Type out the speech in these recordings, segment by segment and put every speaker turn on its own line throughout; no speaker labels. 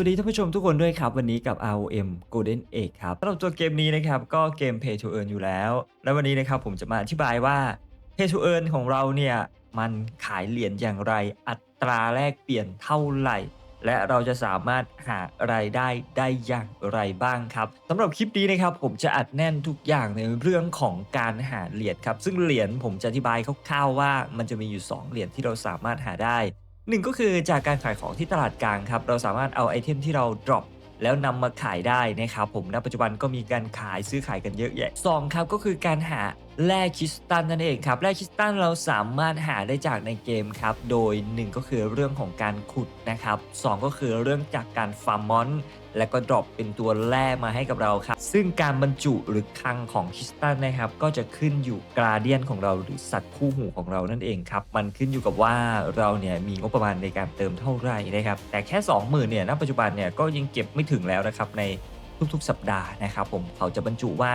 สวัสดีท่านผู้ชมทุกคนด้วยครับ วันนี้กับ ROM Golden Egg ครับสำหรับตัวเกมนี้นะครับก็เกม Pay to Earn อยู่แล้ว และวันนี้นะครับผมจะมาอธิบายว่า Pay to Earn ของเราเนี่ยมันขายเหรียญอย่างไร อัตราแลกเปลี่ยนเท่าไหร่ และเราจะสามารถหารายได้ได้อย่างไรบ้างครับสำหรับคลิปนี้นะครับผมจะอัดแน่นทุกอย่างในเรื่องของการหาเหรียญครับซึ่งเหรียญผมจะอธิบายคร่าวๆว่า มันจะมีอยู่ 2 เหรียญที่เราสามารถหาได้ หนึ่งก็คือจากการขายของที่ตลาดกลางครับ เราสามารถเอาไอเทมที่เรา drop แล้วนำมาขายได้นะครับผมณปัจจุบันก็มีการขายซื้อขายกันเยอะแยะสองครับก็คือการหา แร่คริสตัลนั่นเองครับแร่คริสตัลเราสามารถหาได้จากในเกมครับ โดย 1 ก็คือเรื่องของการขุดนะครับสองก็คือเรื่องจากการฟาร์มมอนและก็ดรอปเป็นตัวแร่มาให้กับเราครับ ซึ่งการบรรจุหรือคลังของคริสตัลนะครับ ก็จะขึ้นอยู่กราเดียนของเราหรือสัตว์คู่หูของเรานั่นเองครับ มันขึ้นอยู่กับว่าเราเนี่ยมีงบประมาณในการเติมเท่าไหร่นะครับ แต่แค่ 20,000เนี่ยณปัจจุบันเนี่ยก็ยังเก็บไม่ถึงแล้วนะครับในทุกๆ สัปดาห์นะครับผมเขาจะบรรจุว่า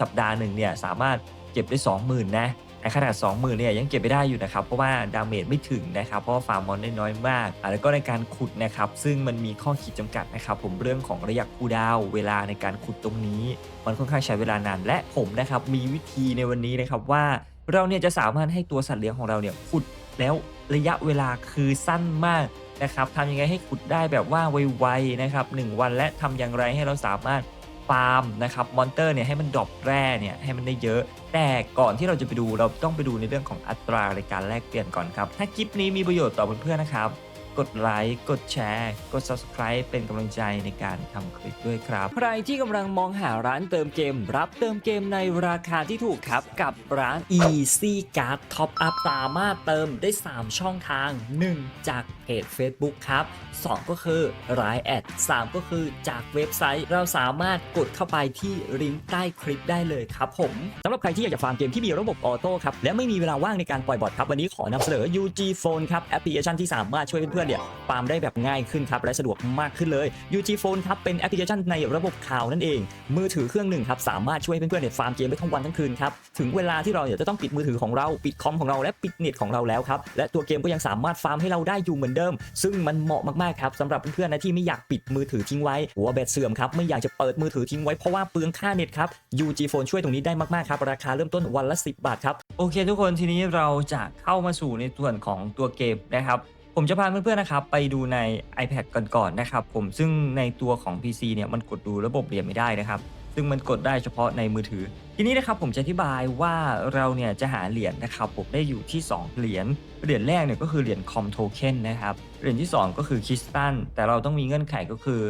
สัปดาห์หนึ่งเนี่ยสามารถ เก็บได้ 20,000 นะในขนาด 20,000 เนี่ยยังเก็บไม่ได้อยู่นะครับ เพราะว่าดาเมจไม่ถึงนะครับ เพราะฟาร์มมอนได้น้อยมากแล้วก็ในการขุดนะครับ ซึ่งมันมีข้อขีดจำกัดนะครับผมเรื่องของระยะคูดาว เวลาในการขุดตรงนี้ มันค่อนข้างใช้เวลานาน และผมนะครับมีวิธีในวันนี้นะครับว่าเราเนี่ยจะสามารถให้ตัวสัตว์เลี้ยงของเราเนี่ยขุดแล้วระยะเวลาคือสั้นมากนะครับทำยังไงให้ขุดได้แบบว่าไวๆนะครับหนึ่งวันและทำอย่างไรให้เราสามารถ ฟาร์มนะครับมอนเตอร์เนี่ยให้มันดรอปแร่เนี่ยให้มันได้เยอะ แต่ก่อนที่เราจะไปดูเราต้องไปดูในเรื่องของอัตราในการแลกเปลี่ยนก่อนครับ ถ้าคลิปนี้มีประโยชน์ต่อเพื่อนๆนะครับ กดไลค์ กดแชร์ กด subscribe เป็นกำลังใจในการทำคลิปด้วยครับ ใครที่กำลังมองหาร้านเติมเกม รับเติมเกมในราคาที่ถูกครับ กับร้าน Easy Card Top Up สามารถเติมได้ 3 ช่องทาง 1 จากเพจ Facebook ครับ 2 ก็คือรายแอด 3 ก็คือจากเว็บไซต์ เราสามารถกดเข้าไปที่ลิงก์ใต้คลิปได้เลยครับผมสำหรับใครที่อยากจะฟาร์มเกมที่มีระบบออโต้ครับและไม่มีเวลาว่างในการปล่อยบอทครับวันนี้ขอนำเสนอ UG Phone ครับแอปพลิเคชันที่สามารถช่วยเพื่อนเนี่ยฟาร์มได้แบบง่ายขึ้นครับและสะดวกมากขึ้นเลย UG Phone ครับเป็นแอปพลิเคชันในระบบข่าวนั่นเอง มือถือเครื่องหนึ่งครับสามารถช่วยเพื่อนๆเนี่ยฟาร์มเกมได้ทั้งวันทั้งคืนครับถึงเวลาที่เราเนี่ยจะต้องปิดมือถือของเราปิดคอมของเราและปิดเน็ตของเราแล้วครับและตัวเกมก็ยังสามารถฟาร์มให้เราได้อยู่เหมือนเดิม ซึ่งมันเหมาะมากๆครับสำหรับเพื่อนๆนะที่ไม่อยากปิดมือถือทิ้งไว้หัวแบตเสื่อมครับไม่อยากจะเปิดมือถือทิ้งไว้เพราะว่าเปลืองค่าเน็ตครับ UG Phone ช่วยตรงนี้ได้มากๆครับราคาเริ่มต้นวันละ 10 บาทครับโอเค ทุกคนทีนี้เราจะเข้ามาสู่ในส่วนของตัวเกมนะครับ ผมจะพาเพื่อนๆนะครับไปดูใน iPad ก่อนๆนะครับผมซึ่งในตัวของ PC เนี่ยมันกดดูระบบเหรียญไม่ได้นะครับ ซึ่งมันกดได้เฉพาะในมือถือ ทีนี้นะครับผมจะอธิบายว่าเราเนี่ยจะหาเหรียญนะครับผมได้อยู่ที่ 2 เหรียญเหรียญแรกเนี่ยก็คือเหรียญคอมโทเค็นนะครับเหรียญที่ 2 ก็คือคริสตัลแต่เราต้องมีเงื่อนไขก็คือ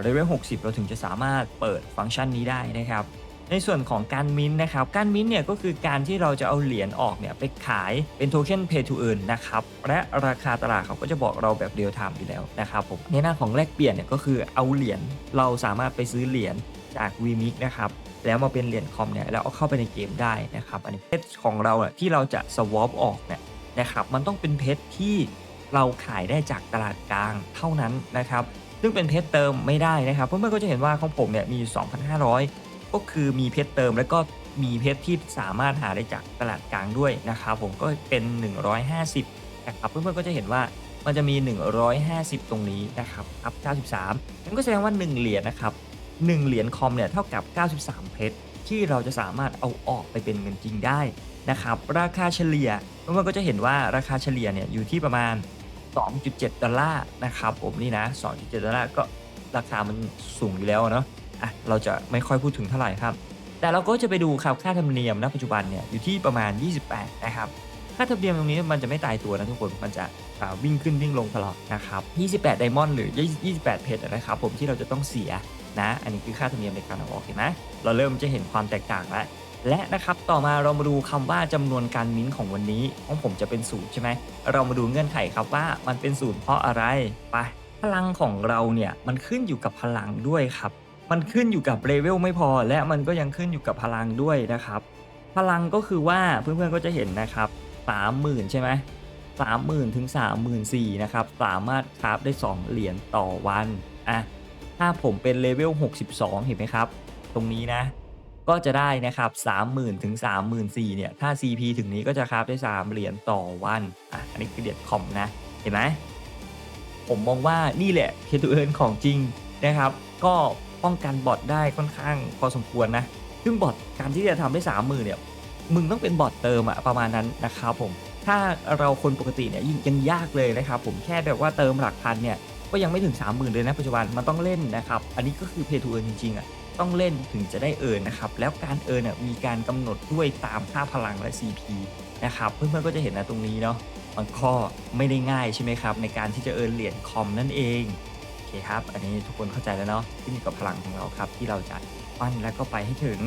เลเวล60 เราถึงจะสามารถเปิดฟังก์ชันนี้ได้นะครับ ในส่วนของการมิ้นนะครับ การมิ้นเนี่ยก็คือการที่เราจะเอาเหรียญออกเนี่ยไปขายเป็นโทเค็น Pay to Earn นะครับ และราคาตลาดเขาก็จะบอกเราแบบเรียลไทม์อยู่แล้วนะครับผมในหน้าของแลกเปลี่ยนเนี่ยก็คือเอาเหรียญเราสามารถไปซื้อเหรียญจาก v m i x นะครับแล้วมาเป็นเหรียญคอมเนี่ยแล้วเอาเข้าไปในเกมได้นะครับอันนี้เพชรของเราอะที่เราจะสวอปออกเนี่ยนะครับมันต้องเป็นเพชรที่เราขายได้จากตลาดกลางเท่านั้นนะครับซึ่งเป็นเพชรเติมไม่ได้นะครับเพื่อนๆก็จะเห็นว่าของผมเนี่ยมีอยู่2,500 ก็คือมีเพชรเติมแล้วก็มีเพชรที่สามารถหาได้จากตลาดกลางด้วยนะครับผมก็เป็น 150นะครับเพื่อนๆก็จะเห็นว่ามันจะมี 150 ตรงนี้นะครับอัพ93นั่นก็แสดงว่า 1 เหรียญนะครับ1เหรียญคอมเนี่ยเท่ากับ 93 เพชรที่เราจะสามารถเอาออกไปเป็นเงินจริงได้นะครับราคาเฉลี่ยเพื่อนๆก็จะเห็นว่าราคาเฉลี่ยเนี่ยอยู่ที่ประมาณ 2.7 ดอลลาร์นะครับผมนี่นะ 2.7 ดอลลาร์ก็ราคามันสูงอยู่แล้วเนาะ อะเราจะไม่ค่อยพูดถึงเท่าไหร่ครับ แต่เราก็จะไปดูครับค่าธรรมเนียมณปัจจุบันเนี่ยอยู่ที่ประมาณ 28 นะครับ ค่าธรรมเนียมตรงนี้มันจะไม่ตายตัวนะทุกคนมันจะวิ่งขึ้นวิ่งลงตลอดนะครับ 28 ไดมอนด์หรือ 28 เพชรนะครับผมที่เราจะต้องเสียนะ อันนี้คือค่าธรรมเนียมในการเอาออกเห็นไหมเราเริ่มจะเห็นความแตกต่างแล้วและนะครับต่อมาเรามาดูคำว่าจำนวนการมิ้นท์ของวันนี้ของผมจะเป็นศูนย์ใช่ไหมเรามาดูเงื่อนไขครับว่ามันเป็นศูนย์เพราะอะไรไปพลังของเราเนี่ยมันขึ้นอยู่กับพลังด้วยครับ มันขึ้นอยู่กับเลเวลไม่พอ และมันก็ยังขึ้นอยู่กับพลังด้วยนะครับ พลังก็คือว่าเพื่อนๆก็จะเห็นนะครับ30,000ใช่ไหม30,000ถึง34,000นสี่นะครับสามารถคราฟได้ 2 เหรียญต่อวันอะถ้าผมเป็นเลเวล62 เห็นไหมครับ ตรงนี้นะ ก็จะได้นะครับ30,000ถึง34,000เนี่ย ถ้า CP ถึงนี้ก็จะคราฟได้ 3 เหรียญต่อวันอะอันนี้คือเหรียญคอมนะ เห็นไหมผมมองว่านี่แหละเพทูเอิร์นของจริงนะครับ ก็ ป้องกันบอทได้ค่อนข้างพอสมควรนะ ซึ่งบอทการที่จะทำได้สามหมื่นเนี่ยมึงต้องเป็นบอทเติมอะประมาณนั้นนะครับผม ถ้าเราคนปกติเนี่ยยิ่งยังยากเลยนะครับผมแค่แบบว่าเติมหลักพันเนี่ยก็ยังไม่ถึง 30,000เลยนะปัจจุบันมันต้องเล่นนะครับอันนี้ก็คือ pay to earn จริงๆอะต้องเล่นถึงจะได้เอิร์นนะครับแล้วการเอิร์นอะมีการกำหนดด้วยตามค่าพลังและ CP นะครับเพื่อนๆก็จะเห็นนะตรงนี้เนาะมันก็ไม่ได้ง่ายใช่ไหมครับในการที่จะเอิร์นเหรียญคอมนั่นเอง เคครับ อันนี้ทุกคนเข้าใจแล้วเนาะขึ้นอยู่กับพลังของเราครับ ที่เราจะปั้นแล้วก็ไปให้ถึง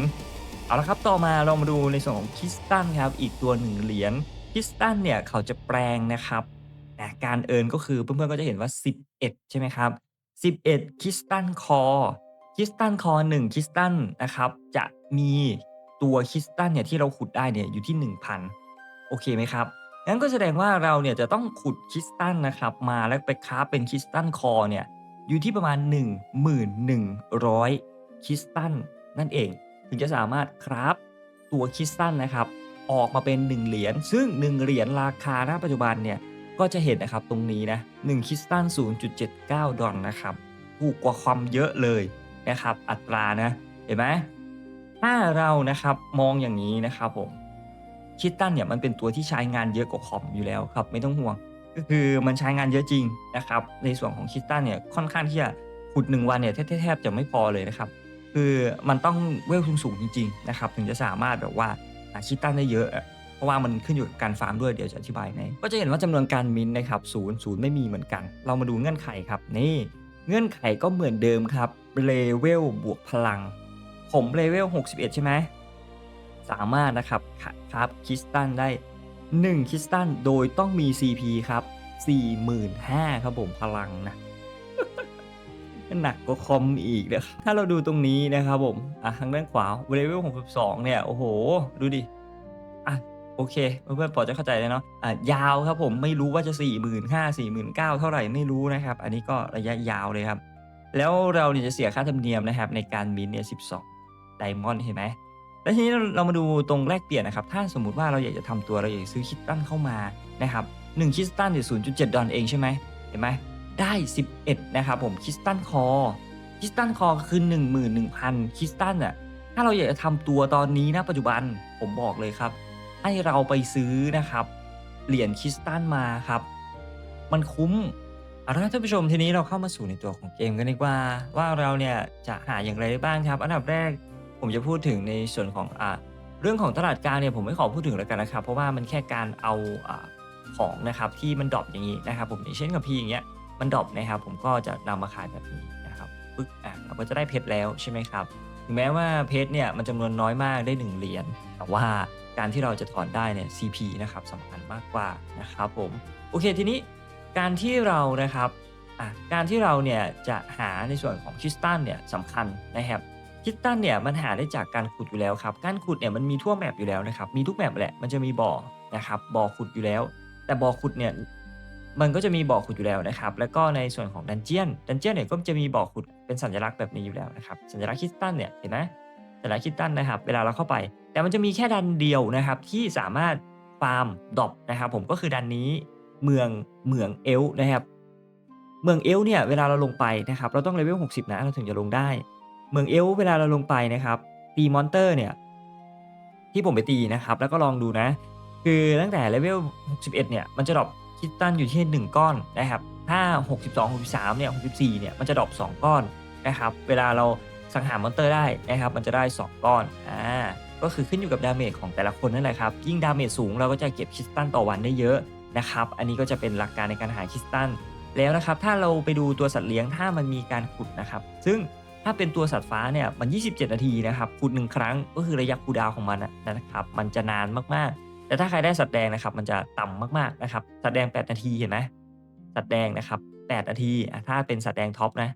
เอาละครับต่อมาเรามาดูในส่วนของคิสตันครับ อีกตัวหนึ่งเหรียญคิสตันเนี่ยเขาจะแปลงนะครับแต่การเอินก็คือเพื่อนๆก็จะเห็นว่า 11 ใช่ไหมครับ 11คิสตันคอคิสตันคอ1คิสตันนะครับ จะมีตัวคิสตันเนี่ยที่เราขุดได้เนี่ยอยู่ที่ 1,000 โอเคไหมครับงั้นก็แสดงว่าเราเนี่ยจะต้องขุดคริสตัลนะครับมาแล้วไปค้าเป็นคริสตัลคอเนี่ย อยู่ที่ประมาณ 1,100 คริสตัลนั่นเอง ถึงจะสามารถคราฟตัวคริสตัลนะครับ ออกมาเป็น 1 เหรียญซึ่ง 1 เหรียญราคาณปัจจุบันเนี่ย ก็จะเห็นนะครับตรงนี้นะ1คริสตัล0.79 ดอลนะครับ ถูกกว่าความเยอะเลยนะครับ อัตรานะ เห็นไหมถ้าเรานะครับมองอย่างนี้นะครับผมคิตตันเนี่ยมันเป็นตัวที่ใช้งานเยอะกว่าคอมอยู่แล้วครับ ไม่ต้องห่วง ก็คือมันใช้งานเยอะจริงนะครับ ในส่วนของคิตตันเนี่ยค่อนข้างที่จะขุดหนึ่งวันเนี่ยแทบจะไม่พอเลยนะครับ คือมันต้องเวลสูงจริงๆนะครับถึงจะสามารถแบบว่าหาคิตตันได้เยอะเพราะว่ามันขึ้นอยู่กับการฟาร์มด้วยเดี๋ยวจะอธิบายในก็จะเห็นว่าจำนวนการมินนะครับศูนย์ศูนย์ไม่มีเหมือนกัน เรามาดูเงื่อนไขครับนี่เงื่อนไขก็เหมือนเดิมครับเลเวลบวกพลัง ผมเลเวล61 ใช่ไหมสามารถนะครับครับคริสตันได้ 1คริสตันโดยต้องมี CP ครับ45,000ครับผมพลังนะหนักกว่าคอมอีกนะถ้าเราดูตรงนี้นะครับผม อะทางด้านขวาเลเวล62 เนี่ย โอ้โห ดูดิ อะ โอเค เพื่อนๆพอจะเข้าใจแล้วเนาะ อะ ยาวครับผม ไม่รู้ว่าจะ 45,000 4 9 0 0เท่าไหร่ไม่รู้นะครับ อันนี้ก็ระยะยาวเลยครับ แล้วเราเนี่ยจะเสียค่าธรรมเนียมนะครับ ในการมินเนี่ย 12 ไดมอนด์เห็นไหม แล้วทีนี้เรามาดูตรงแลกเปลี่ยนนะครับ ถ้าสมมุติว่าเราอยากจะทำตัวเราอยากซื้อคิสตันเข้ามานะครับ1คิสตันเนี่ย0.7ดอลเองใช่ไหมเห็นไหมได้ 11 นะครับผมคิสตันคอคิสตันคอคือ 11,000คิสตันอะถ้าเราอยากจะทำตัวตอนนี้นะปัจจุบันผมบอกเลยครับ ให้เราไปซื้อนะครับ เหรียญคิสตันมาครับ มันคุ้มเอาละท่านผู้ชมทีนี้เราเข้ามาสู่ในตัวของเกมกันดีกว่า ว่าเราเนี่ยจะหาอย่างไรได้บ้างครับ อันดับแรก ผมจะพูดถึงในส่วนของอ่าเรื่องของตลาดกลางเนี่ยผมไม่ขอพูดถึงแล้วกันนะครับ เพราะว่ามันแค่การเอาอ่าของนะครับที่มันดรอปอย่างนี้นะครับ ผมอย่างเช่นกับพี่อย่างเงี้ยมันดรอปนะครับ ผมก็จะนำมาขายแบบนี้นะครับปึ๊กอะเราก็จะได้เพชรแล้วใช่ไหมครับถึงแม้ว่าเพชรเนี่ยมันจำนวนน้อยมากได้ 1 เหรียญแต่ว่าการที่เราจะถอนได้เนี่ย CP นะครับสำคัญมากกว่านะครับผมโอเคทีนี้การที่เรานะครับการที่เราเนี่ยจะหาในส่วนของคริสตัลเนี่ยสำคัญนะครับ คิตตันเนี่ยมันหาได้จากการขุดอยู่แล้วครับการขุดเนี่ยมันมีทั่วแมปอยู่แล้วนะครับมีทุกแมปแหละมันจะมีบ่อนะครับบ่อขุดอยู่แล้ว แต่บ่อขุดเนี่ยมันก็จะมีบ่อขุดอยู่แล้วนะครับแล้วก็ในส่วนของดันเจียนดันเจียนเนี่ยก็จะมีบ่อขุดเป็นสัญลักษณ์แบบนี้อยู่แล้วนะครับสัญลักษณ์คิตตันเนี่ยเห็นไหมสัญลักษณ์คิตตันนะครับเวลาเราเข้าไป แต่มันจะมีแค่ดันเดียวนะครับที่สามารถฟาร์มดรอปนะครับผมก็คือดันนี้เมืองเมืองเอลนะครับเมืองเอลเนี่ยเวลาเราลงไปนะครับเราต้องเลเวล60 นะเราถึงจะลงได้ เมืองเอลเวลาเราลงไปนะครับ ตีมอนเตอร์เนี่ยที่ผมไปตีนะครับ แล้วก็ลองดูนะ คือตั้งแต่เลเวล 61 เนี่ย มันจะดรอปคิตตันอยู่ที่ 1 ก้อนนะครับถ้า 62 63 เนี่ย 64 เนี่ย มันจะดรอป2 ก้อนนะครับ เวลาเราสังหารมอนเตอร์ได้นะครับ มันจะได้ 2 ก้อน อ่า ก็คือขึ้นอยู่กับดาเมจของแต่ละคนนั่นแหละครับ ยิ่งดาเมจสูงเราก็จะเก็บคิสตันต่อวันได้เยอะนะครับ อันนี้ก็จะเป็นหลักการในการหาคิสตัน แล้วนะครับ ถ้าเราไปดูตัวสัตว์เลี้ยง ถ้ามันมีการขุดนะครับ ซึ่ง ถ้าเป็นตัวสัตว์ฟ้าเนี่ยมัน 27 นาทีนะครับขุดหนึ่งครั้งก็คือระยะคูดาวของมันนะครับมันจะนานมากๆ แต่ถ้าใครได้สัตว์แดงนะครับมันจะต่ำมากๆนะครับสัตว์แดง 8 นาทีเห็นไหมสัตว์แดงนะครับ 8 นาทีถ้าเป็นสัตว์แดงท็อปนะ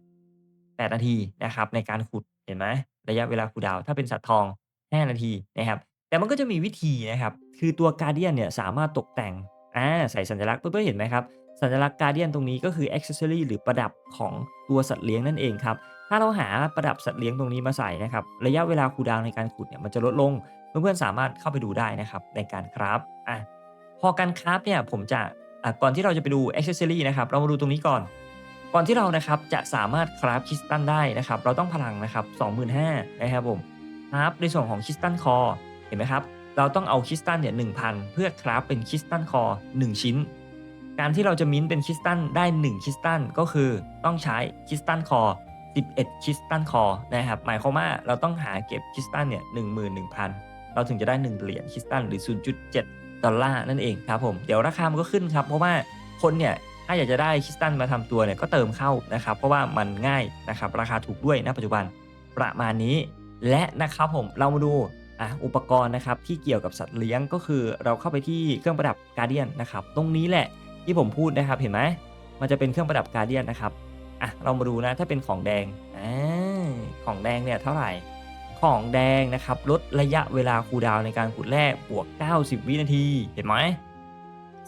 8 นาทีนะครับในการขุดเห็นไหมระยะเวลาคูดาว ถ้าเป็นสัตว์ทอง 5 นาทีนะครับแต่มันก็จะมีวิธีนะครับ คือตัวการเดียนเนี่ยสามารถตกแต่งอ่าใส่สัญลักษณ์เพื่อนๆเห็นไหมครับสัญลักษณ์การเดียนตรงนี้ก็คือ accessory หรือประดับของตัวสัตว์เลี้ยงนั่นเองครับ ถ้าเราหาประดับสัตว์เลี้ยงตรงนี้มาใส่นะครับ ระยะเวลาคูดาวในการขุดเนี่ยมันจะลดลง เพื่อนๆสามารถเข้าไปดูได้นะครับในการคราฟอะพอการคราฟเนี่ยผมจะะก่อนที่เราจะไปดู accessory นะครับเรามาดูตรงนี้ก่อน ก่อนที่เรานะครับจะสามารถคราฟคริสตัลได้นะครับ เราต้องพลังนะครับ25,000นะครับผมคราฟในส่วนของคริสตัลคอเห็นไหมครับเราต้องเอาคริสตัลเนี่ย1,000เพื่อคราฟเป็นคริสตัลคอ1ชิ้น การที่เราจะมิ้นท์เป็นคริสตัลได้1คริสตัลก็คือต้องใช้คริสตัลคอ 11 คริสตัลคอนะครับ หมายความว่าเราต้องหาเก็บคริสตัลเนี่ย11,000 เราถึงจะได้ 1 เหรียญคริสตัลหรือ 0.7 ดอลลาร์นั่นเองครับผม เดี๋ยวราคามันก็ขึ้นครับ เพราะว่าคนเนี่ยถ้าอยากจะได้คริสตัลมาทำตัวเนี่ยก็เติมเข้านะครับ เพราะว่ามันง่ายนะครับ ราคาถูกด้วยณปัจจุบันประมาณนี้ และนะครับผมเรามาดูอะอุปกรณ์นะครับที่เกี่ยวกับสัตว์เลี้ยงก็คือเราเข้าไปที่เครื่องประดับการเดียนนะครับ ตรงนี้แหละที่ผมพูดนะครับเห็นไหมมันจะเป็นเครื่องประดับการเดียนนะครับ อะเรามาดูนะถ้าเป็นของแดงอ่าของแดงเนี่ยเท่าไหร่ ของแดงนะครับลดระยะเวลาคูดาวในการขุดแร่บวก 90 วินาที เห็นไหม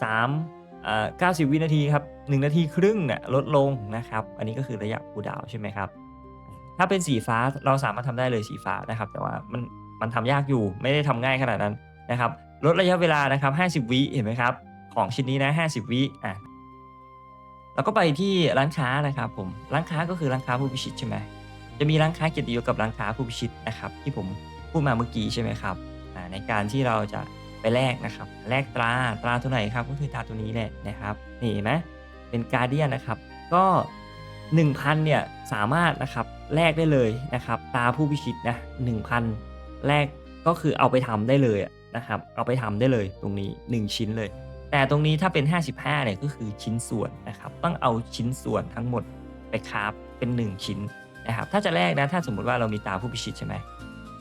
3อ่า90วินาทีครับ1นาทีครึ่งเนี่ยลดลงนะครับ อันนี้ก็คือระยะคูดาวใช่ไหมครับ ถ้าเป็นสีฟ้าเราสามารถทำได้เลยสีฟ้านะครับ แต่ว่ามันมันทำยากอยู่ไม่ได้ทำง่ายขนาดนั้นนะครับลดระยะเวลานะครับ 50 วิเห็นไหมครับ ของชิ้นนี้นะ 50 วิอะ เราก็ไปที่ร้านค้านะครับผมร้านค้าก็คือร้านค้าผู้พิชิตใช่ไหมจะมีร้านค้าเกียรติยศกับร้านค้าผู้พิชิตนะครับ ที่ผมพูดมาเมื่อกี้ใช่ไหมครับในการที่เราจะไปแลกนะครับแลกตราตราตัวไหนครับก็คือตราตัวนี้แหละนะครับนี่เห็นไหมเป็นการเดียนนะครับ ก็ 1,000เนี่ยสามารถนะครับแลกได้เลยนะครับตราผู้พิชิตนะ1,000แลกก็คือเอาไปทำได้เลยนะครับ เอาไปทำได้เลยตรงนี้ 1 ชิ้นเลย แต่ตรงนี้ถ้าเป็น 55เนี่ยก็คือชิ้นส่วนนะครับ ต้องเอาชิ้นส่วนทั้งหมดไปคาฟเป็น 1 ชิ้นนะครับ ถ้าจะแลกนะถ้าสมมุติว่าเรามีตาผู้พิชิตใช่ไหม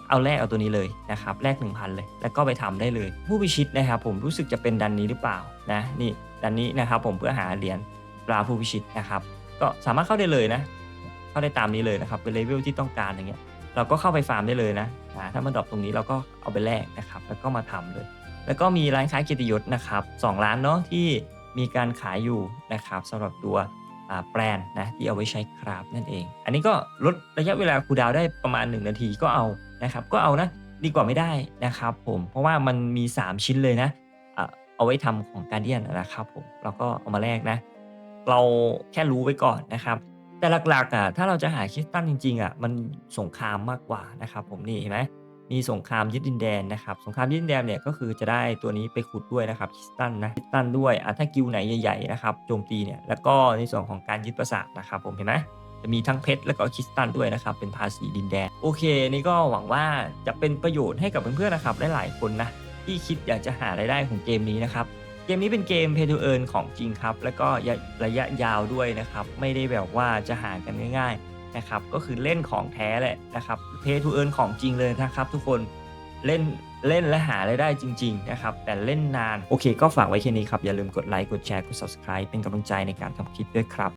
เอาแลกเอาตัวนี้เลยนะครับแลก1,000 เลย แล้วก็ไปทำได้เลย ผู้พิชิตนะครับ ผมรู้สึกจะเป็นดันนี้หรือเปล่านะนี่ดันนี้นะครับ ผมเพื่อหาเหรียญปลาผู้พิชิตนะครับ ก็สามารถเข้าได้เลยนะ เข้าได้ตามนี้เลยนะครับเป็นเลเวลที่ต้องการอย่างเงี้ยเราก็เข้าไปฟาร์มได้เลยนะถ้ามันดรอปตรงนี้เราก็เอาไปแลกนะครับ แล้วก็มาทำเลย แล้วก็มีร้านค้าเกียรติยศนะครับสองร้านเนาะที่มีการขายอยู่นะครับสำหรับตัวแปรนนะที่เอาไว้ใช้คราฟนั่นเอง อันนี้ก็ลดระยะเวลาคูดาวได้ประมาณ 1 นาทีก็เอานะครับ ก็เอานะดีกว่าไม่ได้นะครับผมเพราะว่ามันมี 3 ชิ้นเลยนะเอาไว้ทำของการเดียนนะครับผมเราก็เอามาแลกนะ เราแค่รู้ไว้ก่อนนะครับ แต่หลักๆอะถ้าเราจะหาคริสตัลจริงๆอะมันสงครามมากกว่านะครับผมนี่เห็นไหม มีสงครามยึดดินแดนนะครับสงครามยึดดินแดนเนี่ยก็คือจะได้ตัวนี้ไปขุดด้วยนะครับคิสตัลนะคิสตัลด้วยอะถ้ากิวไหนใหญ่ๆนะครับโจมตีเนี่ยแล้วก็ในส่วนของการยึดปราสาทนะครับผมเห็นไหมจะมีทั้งเพชรแล้วก็คิสตัลด้วยนะครับเป็นภาษีดินแดนโอเค นี่ก็หวังว่าจะเป็นประโยชน์ให้กับเพื่อนๆนะครับหลายๆคนนะที่คิดอยากจะหารายได้ของเกมนี้นะครับเกมนี้เป็นเกม Pay to Earn ของจริงครับ แล้วก็ระยะยาวด้วยนะครับ ไม่ได้แบบว่าจะหากันง่ายๆ นะครับก็คือเล่นของแท้แหละนะครับเพทูเอิร์นของจริงเลยนะครับทุกคนเล่นเล่นและหารายได้จริงๆนะครับแต่เล่นนาน โอเคก็ฝากไว้แค่นี้ครับ อย่าลืมกดไลค์ กดแชร์ กด subscribe เป็นกำลังใจในการทำคลิปด้วยครับ